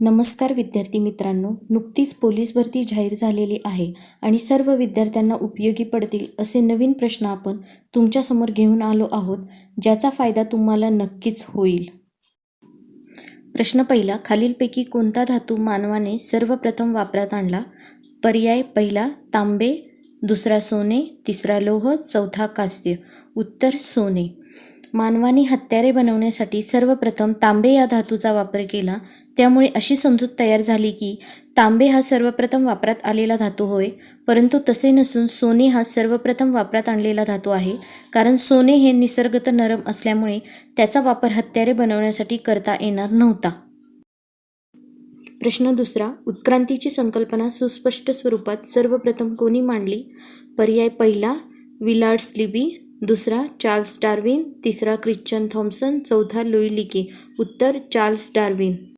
नमस्कार विद्यार्थी मित्रांनो नुकतीच पोलीस भरती जाहीर झालेली आहे आणि सर्व विद्यार्थ्यांना उपयोगी पडतील असे नवीन प्रश्न आपण तुमच्यासमोर घेऊन आलो आहोत ज्याचा फायदा तुम्हाला नक्कीच होईल. प्रश्न पहिला खालीलपैकी कोणता धातू मानवाने सर्वप्रथम वापरात आणला? पर्याय पहिला तांबे दुसरा सोने तिसरा लोह चौथा कांस्य. उत्तर सोने. मानवाने हत्यारे बनवण्यासाठी सर्वप्रथम तांबे या धातूचा वापर केला. त्यामुळे अशी समजूत तयार झाली की तांबे हा सर्वप्रथम वापरात आलेला धातू होय परंतु तसे नसून सोने हा सर्वप्रथम वापरात आणलेला धातू आहे कारण सोने हे निसर्गत नरम असल्यामुळे त्याचा वापर हत्यारे बनवण्यासाठी करता येणार नव्हता. प्रश्न दुसरा उत्क्रांतीची संकल्पना सुस्पष्ट स्वरूपात सर्वप्रथम कोणी मांडली? पर्याय पहिला विलार्ड स्लिबी दुसरा चार्ल्स डार्विन तिसरा ख्रिश्चन थॉम्सन चौथा लुई लिकी. उत्तर चार्ल्स डार्विन.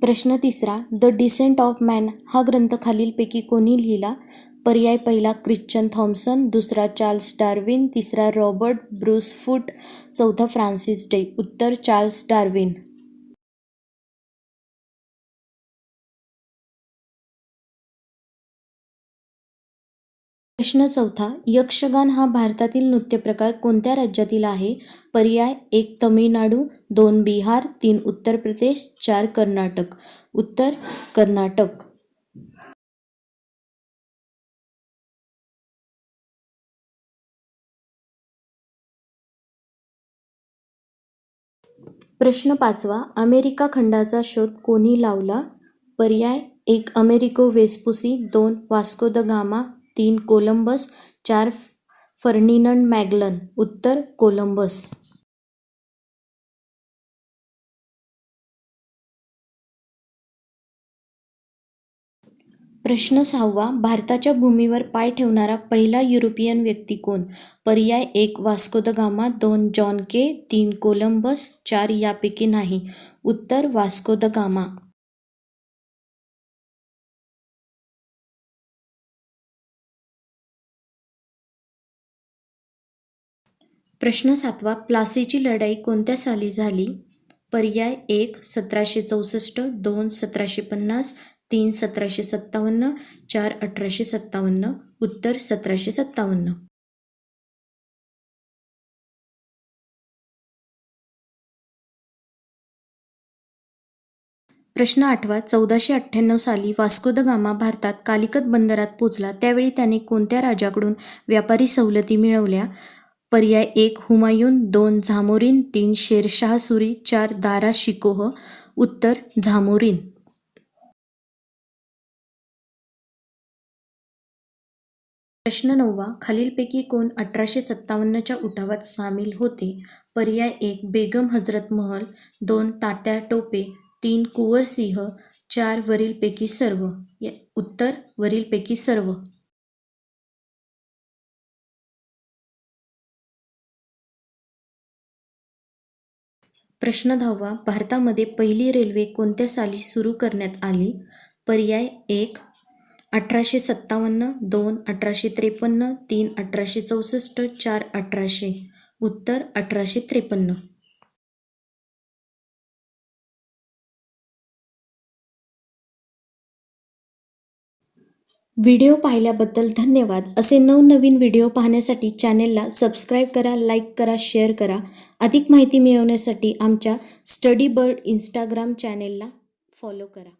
प्रश्न तिसरा द डिसेंट ऑफ मॅन हा ग्रंथ खालीलपैकी कोणी लिहिला? पर्याय पहिला ख्रिश्चन थॉम्सन दुसरा चार्ल्स डार्विन तिसरा रॉबर्ट ब्रूस फूट चौथा फ्रान्सिस डे. उत्तर चार्ल्स डार्विन. प्रश्न चौथा यक्षगान हा भारतातील नृत्यप्रकार कोणत्या राज्यातील आहे? पर्याय एक तमिळनाडू दोन बिहार तीन उत्तर प्रदेश चार कर्नाटक. उत्तर कर्नाटक. प्रश्न पाचवा अमेरिका खंडाचा शोध कोणी लावला? पर्याय एक अमेरिको वेस्पुसी दोन वास्को द गामा तीन कोलंबस. चार फर्निनंड मॅगलन. उत्तर कोलंबस. प्रश्न सहावा. भारताच्या भूमीवर पाय ठेवणारा पहिला युरोपियन व्यक्ती कोण? पर्याय एक वास्को द गामा. दोन जॉन के. तीन कोलंबस. चार यापैकी नाही. उत्तर वास्को द गामा. प्रश्न सातवा प्लासीची लढाई कोणत्या साली झाली? पर्याय एक सतराशे चौसष्ट दोन सतराशे पन्नास तीन सतराशे सत्तावन्न चार अठराशे सत्तावन्न उत्तर सतराशे सत्तावन्न. प्रश्न आठवा चौदाशे अठ्ठ्याण्णव साली वास्को द गामा भारतात कालिकत बंदरात पोचला त्यावेळी त्याने कोणत्या राजाकडून व्यापारी सवलती मिळवल्या? पर्याय एक हुमायून दोन झामोरीन तीन शेरशाह सुरी चार दारा शिकोह उत्तर झामोरीन. प्रश्न नववा खालीलपैकी कोण अठराशे सत्तावन्नच्या उठावात सामील होते? पर्याय एक बेगम हजरत महल दोन तात्या टोपे तीन कुंवर सिंह चार वरीलपैकी सर्व. उत्तर वरीलपैकी सर्व. प्रश्न दहावा भारतामध्ये पहिली रेल्वे कोणत्या साली सुरू करण्यात आली? पर्याय एक अठराशे सत्तावन्न दोन अठराशे त्रेपन्न तीन अठराशे चौसष्ट चार अठराशे. उत्तर अठराशे त्रेपन्न. व्हिडिओ पाहिल्याबद्दल धन्यवाद. असे नवनवीन व्हिडिओ पाहण्यासाठी चॅनेलला सबस्क्राईब करा लाईक करा शेअर करा. अधिक माहिती मिळवण्यासाठी आमच्या स्टडी बर्ड इंस्टाग्राम चॅनेलला फॉलो करा.